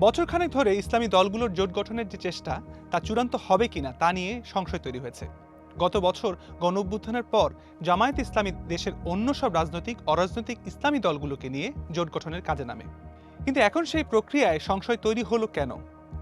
বছরখানেক ধরে ইসলামী দলগুলোর জোট গঠনের যে চেষ্টা, তা চূড়ান্ত হবে কিনা তা নিয়ে সংশয় তৈরি হয়েছে। গত বছর গণ অভ্যুত্থানের পর জামায়াত ইসলামী দেশের অন্য সব রাজনৈতিক, অরাজনৈতিক ইসলামী দলগুলোকে নিয়ে জোট গঠনের কাজে নামে। কিন্তু এখন সেই প্রক্রিয়ায় সংশয় তৈরি হলো কেন?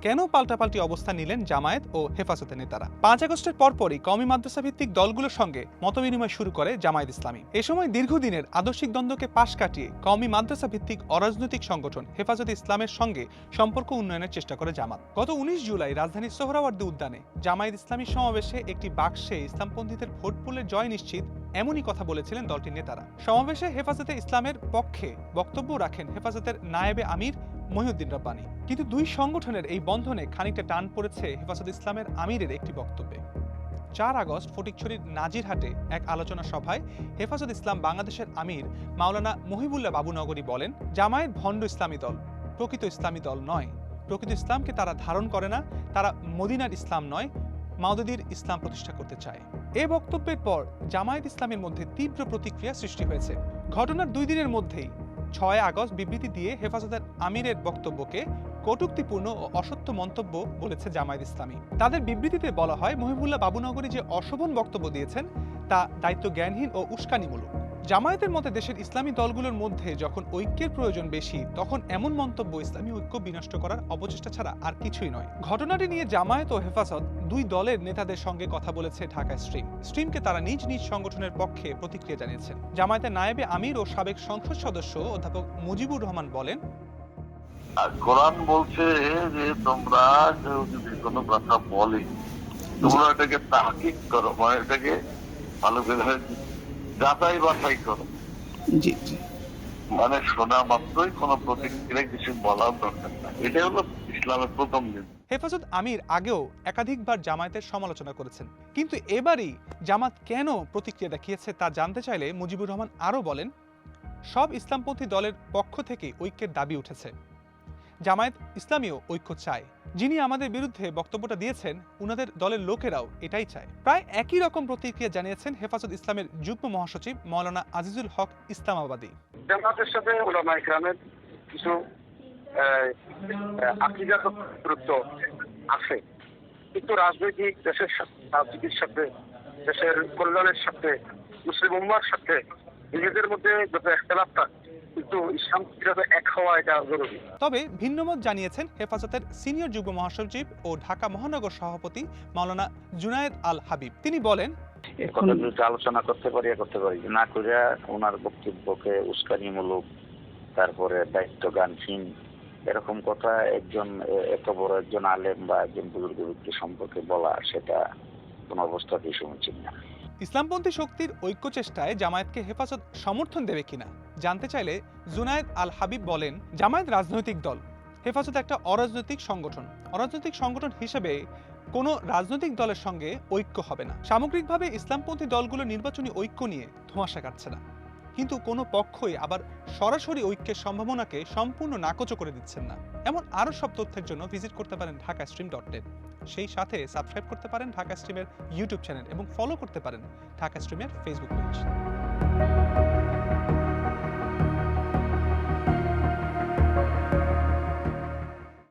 কেন পাল্টাপাল্টি অবস্থান নিলেন জামায়াত ও হেফাজতের নেতারা? পাঁচ আগস্টের পরপরই কওমি মাদ্রাসা ভিত্তিক দলগুলোর সঙ্গে মতবিনিময় শুরু করে জামায়াত ইসলামী। এ সময় দীর্ঘদিনের আদর্শিক দ্বন্দ্বকে পাশ কাটিয়ে কওমি মাদ্রাসা ভিত্তিক অরাজনৈতিক সংগঠন হেফাজত ইসলামের সঙ্গে সম্পর্ক উন্নয়নের চেষ্টা করে জামাত। গত উনিশ জুলাই রাজধানীর সোহরাওয়ার্দী উদ্যানে জামায়াত ইসলামী সমাবেশে একটি বাক্সে ইসলামপন্থীদের ভোট পুলের জয় নিশ্চিত এমনই কথা বলেছিলেন দলটির নেতারা। সমাবেশে হেফাজতে ইসলামের পক্ষে বক্তব্য রাখেন হেফাজতের নায়েবে আমির মহিউদ্দিন রব্বানি কিন্তু দুই সংগঠনের এই বন্ধনে খানিকটা টান পড়েছে হেফাজত ইসলামের আমিরের একটি বক্তব্যে। চার আগস্ট ফটিকছড়ির নাজিরহাটে এক আলোচনা সভায় হেফাজত ইসলাম বাংলাদেশের আমির মাওলানা মহিবুল্লাহ বাবুনগরী বলেন, জামায়াত ভণ্ড ইসলামী দল, প্রকৃত ইসলামী দল নয়। প্রকৃত ইসলামকে তারা ধারণ করে না, তারা মদিনার ইসলাম নয় মাউদুদির ইসলাম প্রতিষ্ঠা করতে চায়। এ বক্তব্যের পর জামায়াত ইসলামের মধ্যে তীব্র প্রতিক্রিয়া সৃষ্টি হয়েছে। ঘটনার দুই দিনের মধ্যেই ছয় আগস্ট বিবৃতি দিয়ে হেফাজতের আমিরের বক্তব্যকে কটুক্তিপূর্ণ ও অসত্য মন্তব্য বলেছে জামায়াত ইসলামী। তাদের বিবৃতিতে বলা হয়, মহিবুল্লাহ বাবুনগরী যে অশোভন বক্তব্য দিয়েছেন, তা দায়িত্ব জ্ঞানহীন ও উস্কানিমূলক। জামায়াতের মতে দেশের ইসলামী দলগুলোর মধ্যে যখন ঐক্যের প্রয়োজন বেশি, তখন এমন মন্তব্য ইসলামী ঐক্য বিনষ্ট করার অপচেষ্টা ছাড়া আর কিছুই নয়। ঘটনাটি নিয়ে জামায়াত ও হেফাজত দুই দলের নেতাদের সঙ্গে কথা বলেছে ঢাকা স্ট্রিম। স্ট্রিমকে তারা নিজ নিজ সংগঠনের পক্ষে প্রতিক্রিয়া জানিয়েছেন। জামায়াতের নায়েবে আমির ও সাবেক সংসদ সদস্য অধ্যাপক মুজিবুর রহমান বলেন কোরআন বলছে যে তোমরা যদি কোনো কথা বলে, তোমরা এটাকে তাহকিক করো মানে এটাকে ভালো করে যাচাই বাছাই করো। জি জি। মানে শোনা মাত্রই কোনো প্রতিক্রিয়া কিছু বলার দরকার না এটা হলো ইসলামের প্রথম দিন। হেফাজত আমির আগেও একাধিকবার জামায়াতের সমালোচনা করেছেন। কিন্তু এবারই জামাত কেন প্রতিক্রিয়া দেখিয়েছে তা জানতে চাইলে মুজিবুর রহমান আরও বলেন সব ইসলামপন্থী দলের পক্ষ থেকে ঐক্যের দাবি উঠেছে। জামায়াত ইসলামীও ঐক্য চায়। যিনি আমাদের বিরুদ্ধে বক্তব্যটা দিয়েছেন উনাদের দলের লোকেরাও এটাই চায়। প্রায় একই রকম প্রতিক্রিয়া জানিয়েছেন হেফাজত ইসলামের যুগ্ম মহাসচিব মৌলানা আজিজুল হক ইসলামাবাদী। জামাতের সাথে ওলামা ইকরামের কিছু আহ, আকিদাগত গুরুত্ব আছে। কিন্তু রাজনৈতিক দেশের রাজনীতির সাথে দেশের কল্যাণের সাথে মুসলিম উম্মার সাথে নিজেদের মধ্যে যত একতলাপ থাক কিন্তু কীভাবে এক হওয়া এটা জরুরি? তবে ভিন্নমত জানিয়েছেন হেফাজতের সিনিয়র যুগ্ম মহাসচিব ও ঢাকা মহানগর সভাপতি মাওলানা জুনায়েদ আল হাবিব। তিনি বলেন এখন আলোচনা করতে পারি করতে পারি। না করে ওনার বক্তব্যকে উস্কানিমূলক তারপরে দায়িত্ব গানহীন এরকম কথা একজন এত বড় একজন আলেম বা একজন বুজুর্গ ব্যক্তি সম্পর্কে বলা সেটা কোন অবস্থাতেই সমীচীন না। ইসলামপন্থী শক্তির ঐক্য চেষ্টায় জামায়াতকে হেফাজত সমর্থন দেবে কিনা? জানতে চাইলে জুনায়েদ আল হাবিব বলেন, জামায়াত রাজনৈতিক দল হেফাজত একটা অরাজনৈতিক সংগঠন। অরাজনৈতিক সংগঠন হিসেবে কোনো রাজনৈতিক দলের সঙ্গে ঐক্য হবে না। সামগ্রিকভাবে ইসলামপন্থী দলগুলো নির্বাচনী ঐক্য নিয়ে ধোঁয়াশা কাটছে না। কিন্তু কোনো পক্ষই আবার সরাসরি ঐক্যের সম্ভাবনাকে সম্পূর্ণ নাকচ করে দিচ্ছেন না। এমন আরও সব তথ্যের জন্য ভিজিট করতে পারেন ঢাকা স্ট্রিম ডট নেট সেই সাথে সাবস্ক্রাইব করতে পারেন ঢাকা স্ট্রিমের ইউটিউব চ্যানেল এবং ফলো করতে পারেন ঢাকা স্ট্রিমের ফেসবুক পেজ